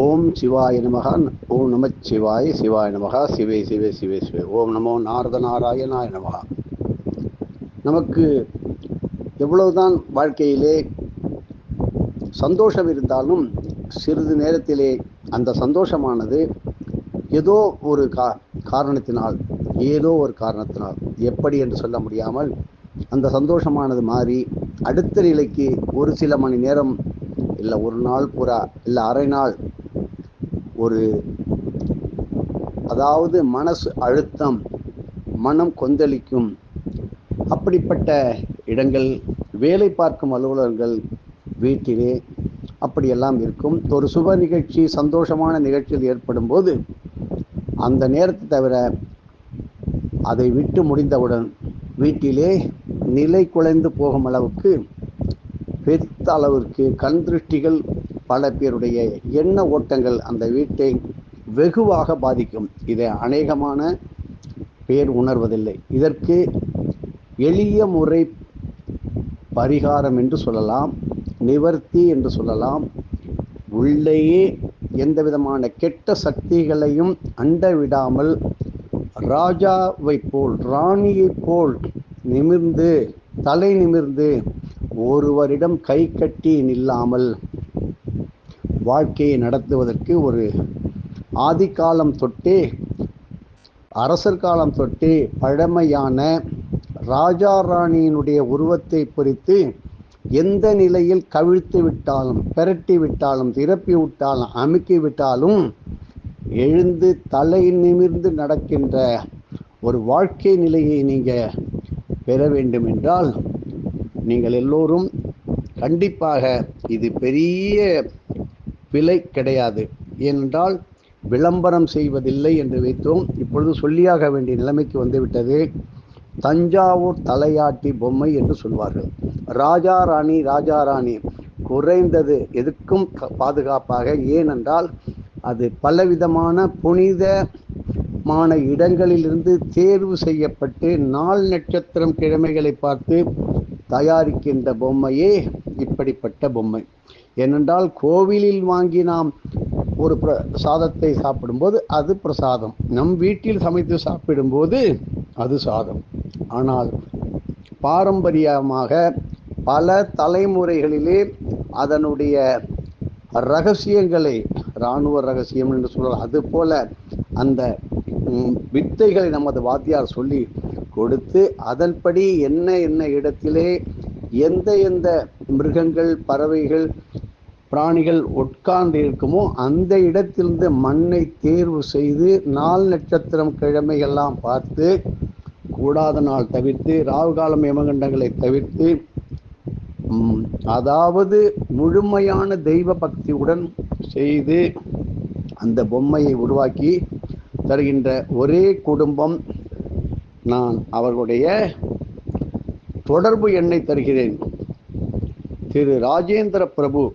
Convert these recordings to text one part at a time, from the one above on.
ஓம் சிவாய நமகா ஓம் நம சிவாய சிவாய நமகா சிவே சிவே சிவே சிவே. ஓம் நமோ நாரத நாராயணாய நமகா நமக்கு எவ்வளவுதான் வாழ்க்கையிலே சந்தோஷம் இருந்தாலும் சிறிது நேரத்திலே அந்த சந்தோஷமானது ஏதோ ஒரு கா காரணத்தினால் ஏதோ ஒரு காரணத்தினால் எப்படி என்று சொல்ல முடியாமல் அந்த சந்தோஷமானது மாறி அடுத்த நிலைக்கு ஒரு சில மணி நேரம் இல்லை ஒரு நாள் பூரா இல்லை அரை நாள் ஒரு அதாவது மனசு அழுத்தம் மனம் கொந்தளிக்கும் அப்படிப்பட்ட இடங்கள் வேலை பார்க்கும் அலுவலர்கள் வீட்டிலே அப்படியெல்லாம் இருக்கும். ஒரு சுப நிகழ்ச்சி சந்தோஷமான நிகழ்ச்சியில் ஏற்படும் போது அந்த நேரத்தை தவிர அதை விட்டு முடிந்தவுடன் வீட்டிலே நிலை குலைந்து போகும் அளவுக்கு பெருத்த அளவிற்கு கண் திருஷ்டிகள் பல பேருடைய எண்ண ஓட்டங்கள் அந்த வீட்டை வெகுவாக பாதிக்கும். இதை அநேகமான பேர் உணர்வதில்லை. இதற்கு எளிய முறை பரிகாரம் என்று சொல்லலாம் நிவர்த்தி என்று சொல்லலாம். உள்ளேயே எந்த விதமான கெட்ட சக்திகளையும் அண்ட விடாமல் ராஜாவை போல் ராணியைப் போல் நிமிர்ந்து தலை நிமிர்ந்து ஒருவரிடம் கை கட்டி நில்லாமல் வாழ்க்கையை நடத்துவதற்கு ஒரு ஆதிகாலம் தொட்டே அரசர் காலம் தொட்டே பழமையான ராஜா ராணியினுடைய உருவத்தை பொறித்து எந்த நிலையில் கவிழ்த்து விட்டாலும் பெரட்டி விட்டாலும் திரப்பி விட்டாலும் அமுக்கி விட்டாலும் எழுந்து தலை நிமிர்ந்து நடக்கின்ற ஒரு வாழ்க்கை நிலையை நீங்கள் பெற வேண்டும் என்றால் நீங்கள் எல்லோரும் கண்டிப்பாக இது பெரிய விலை கிடையாது. ஏனென்றால் விளம்பரம் செய்வதில்லை என்று வைத்தோம். இப்பொழுது சொல்லியாக வேண்டிய நிலைமைக்கு வந்துவிட்டது. தஞ்சாவூர் தலையாட்டி பொம்மை என்று சொல்வார்கள். ராஜா ராணி ராஜா ராணி குறைந்தது எதுக்கும் பாதுகாப்பாக. ஏனென்றால் அது பலவிதமான புனிதமான இடங்களிலிருந்து தேர்வு செய்யப்பட்டு நாள் நட்சத்திரம் கிழமைகளை பார்த்து தயாரிக்கின்ற பொம்மையே இப்படிப்பட்ட பொம்மை. ஏனென்றால் கோவிலில் வாங்கி நாம் ஒரு சாதத்தை சாப்பிடும்போது அது பிரசாதம். நம் வீட்டில் சமைத்து சாப்பிடும்போது அது சாதம். ஆனால் பாரம்பரியமாக பல தலைமுறைகளிலே அதனுடைய ரகசியங்களை இராணுவ ரகசியம் என்று சொல்லலாம் அதுபோல அந்த வித்தைகளை நமது வாத்தியார் சொல்லி கொடுத்து அதன்படி என்ன என்ன இடத்திலே எந்த எந்த மிருகங்கள் பறவைகள் பிராணிகள் உட்கார்ந்து இருக்குமோ அந்த இடத்திலிருந்து மண்ணை தேர்வு செய்து நாள் நட்சத்திரம் கிழமையெல்லாம் பார்த்து கூடாத நாள் தவிர்த்து ராவுகாலம் யமகண்டங்களை தவிர்த்து அதாவது முழுமையான தெய்வ பக்தியுடன் செய்து அந்த பொம்மையை உருவாக்கி தருகின்ற ஒரே குடும்பம் நான் அவர்களுடைய தொடர்பு எண்ணை தருகிறேன். திரு Rajendra Prabhu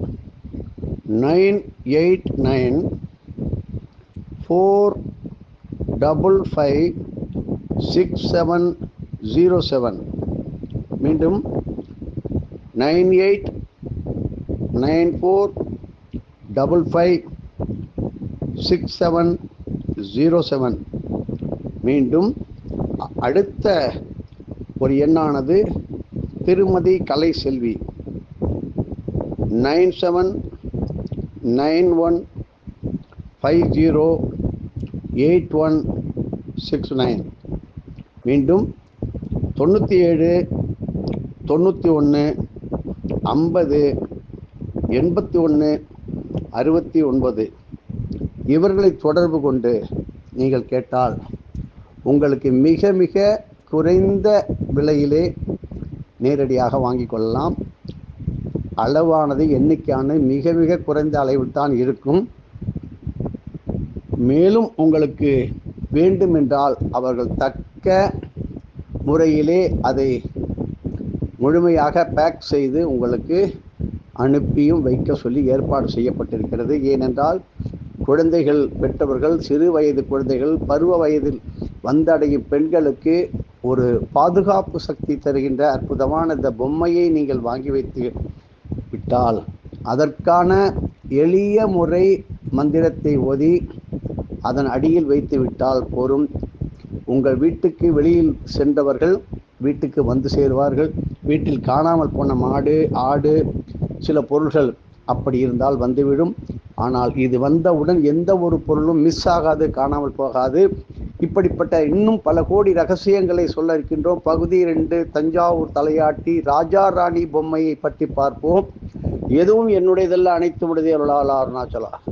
nine eight nine four double five six seven zero seven. மீண்டும் nine eight nine four double five six seven zero seven. மீண்டும் அடுத்த ஒரு எண்ணானது திருமதி Kalai Selvi. Nine seven nine one five zero eight one six nine. மீண்டும் தொண்ணூற்றி ஏழு தொண்ணூற்றி ஒன்று ஐம்பது எண்பத்தி ஒன்று அறுபத்தி ஒன்பது. இவர்களை தொடர்பு கொண்டு நீங்கள் கேட்டால் உங்களுக்கு மிக மிக குறைந்த விலையிலே நேரடியாக வாங்கி கொள்ளலாம். அளவானது எண்ணிக்கையான மிக மிக குறைந்த அளவில் தான் இருக்கும். மேலும் உங்களுக்கு வேண்டுமென்றால் அவர்கள் தக்க முறையிலே அதை முழுமையாக பேக் செய்து உங்களுக்கு அனுப்பியும் வைக்க சொல்லி ஏற்பாடு செய்யப்பட்டிருக்கிறது. ஏனென்றால் குழந்தைகள் பெற்றவர்கள் சிறு வயது குழந்தைகள் பருவ வயதில் வந்தடையும் பெண்களுக்கு ஒரு பாதுகாப்பு சக்தி தருகின்ற அற்புதமான இந்த பொம்மையை நீங்கள் வாங்கி வைத்து விட்டால் அதற்கான எளிய முறை மந்திரத்தை ஓதி அதன் அடியில் வைத்து விட்டால் போரும். உங்கள் வீட்டுக்கு வெளியில் சென்றவர்கள் வீட்டுக்கு வந்து சேருவார்கள். வீட்டில் காணாமல் போன மாடு ஆடு சில பொருள்கள் அப்படி இருந்தால் வந்துவிடும். ஆனால் இது வந்தவுடன் எந்த ஒரு பொருளும் மிஸ் ஆகாது காணாமல் போகாது. இப்படிப்பட்ட இன்னும் பல கோடி ரகசியங்களை சொல்ல இருக்கின்றோம். பகுதி ரெண்டு தஞ்சாவூர் தலையாட்டி ராஜா ராணி பொம்மையை பற்றி பார்ப்போம். எதுவும் என்னுடையதெல்லாம் அனைத்து உடையதே அருணாச்சலா.